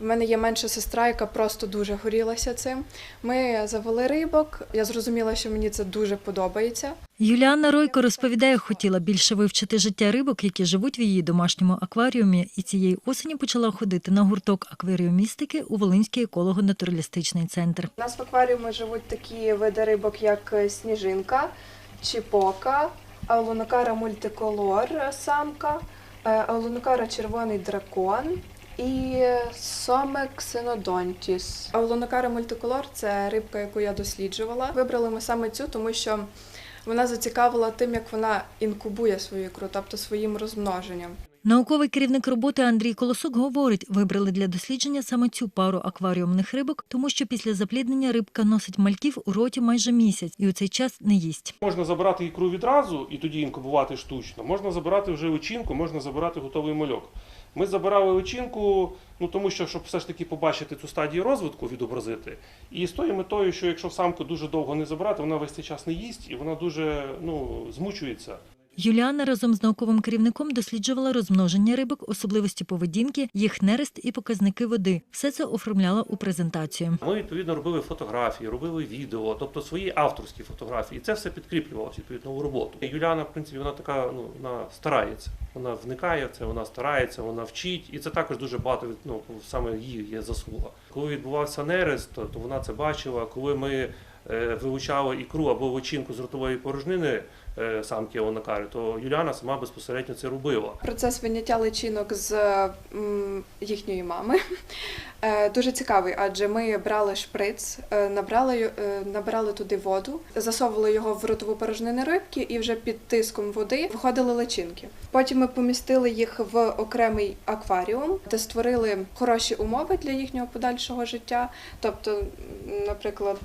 У мене є менша сестра, яка просто дуже горілася цим. Ми завели рибок. Я зрозуміла, що мені це дуже подобається. Юліана Ройко розповідає, хотіла більше вивчити життя рибок, які живуть в її домашньому акваріумі, і цієї осені почала ходити на гурток акваріумістики у Волинський еколого-натуралістичний центр. У нас в акваріумі живуть такі види рибок, як сніжинка, чіпока, аулунокара мультиколор самка, е, аулунокара червоний дракон. І соме ксенодонтіс. Аулонокара мультиколор це рибка, яку я досліджувала. Вибрали ми саме цю, тому що вона зацікавила тим, як вона інкубує свою ікру, тобто своїм розмноженням. Науковий керівник роботи Андрій Колосок говорить, вибрали для дослідження саме цю пару акваріумних рибок, тому що після запліднення рибка носить мальків у роті майже місяць і у цей час не їсть. Можна забирати ікру відразу і тоді інкубувати штучно. Можна забирати вже личинку, можна забирати готовий мальок. Ми забирали личинку, ну тому що щоб все ж таки побачити цю стадію розвитку, відобразити. І з тою метою, що якщо самку дуже довго не забирати, вона весь цей час не їсть і вона дуже ну, змучується. Юліана разом з науковим керівником досліджувала розмноження рибок, особливості поведінки, їх нерест і показники води. Все це оформляла у презентацію. Ми відповідно робили фотографії, робили відео, тобто свої авторські фотографії. І це все підкріплювалося відповідно у роботу. Юліана, в принципі, вона така, ну вона старається. Вона вникає в це, вона старається, вона вчить, і це також дуже багато ну, саме її є заслуга. Коли відбувався нерест, то вона це бачила. Коли ми е, вилучали ікру або вичинку з ротової порожнини е, самки онакари, то Юліана сама безпосередньо це робила. Процес виняття личинок з їхньої мами дуже цікавий, адже ми брали шприц, е, набрали, е, набирали туди воду, засовували його в ротову порожнину рибки і вже під тиском води виходили личинки. Потім ми помістили їх в окремий акваріум, де створили хороші умови для їхнього подальшого життя. Тобто, наприклад,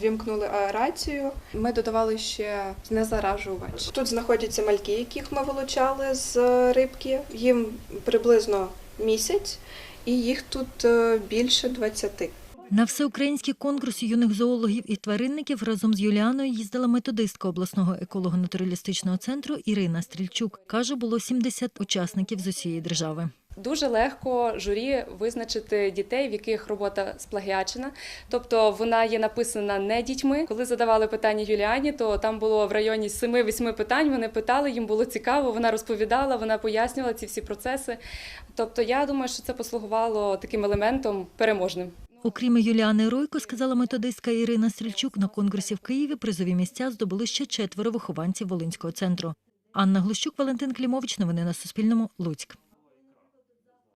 ввімкнули аерацію. Ми додавали ще знезаражувач. Тут знаходяться мальки, яких ми вилучали з рибки. Їм приблизно місяць, і їх тут е, більше 20. На всеукраїнський конкурс юних зоологів і тваринників разом з Юліаною їздила методистка обласного еколого-натуралістичного центру Ірина Стрільчук. Каже, було 70 учасників з усієї держави. Дуже легко журі визначити дітей, в яких робота сплагіачена, тобто вона є написана не дітьми. Коли задавали питання Юліані, то там було в районі 7-8 питань. Вони питали, їм було цікаво. Вона розповідала, вона пояснювала ці всі процеси. Тобто, я думаю, що це послугувало таким елементом переможним. Окрім Юліани Ройко, сказала методистка Ірина Стрільчук, на конкурсі в Києві призові місця здобули ще четверо вихованців Волинського центру. Анна Глущук, Валентин Клімович. Новини на Суспільному. Луцьк.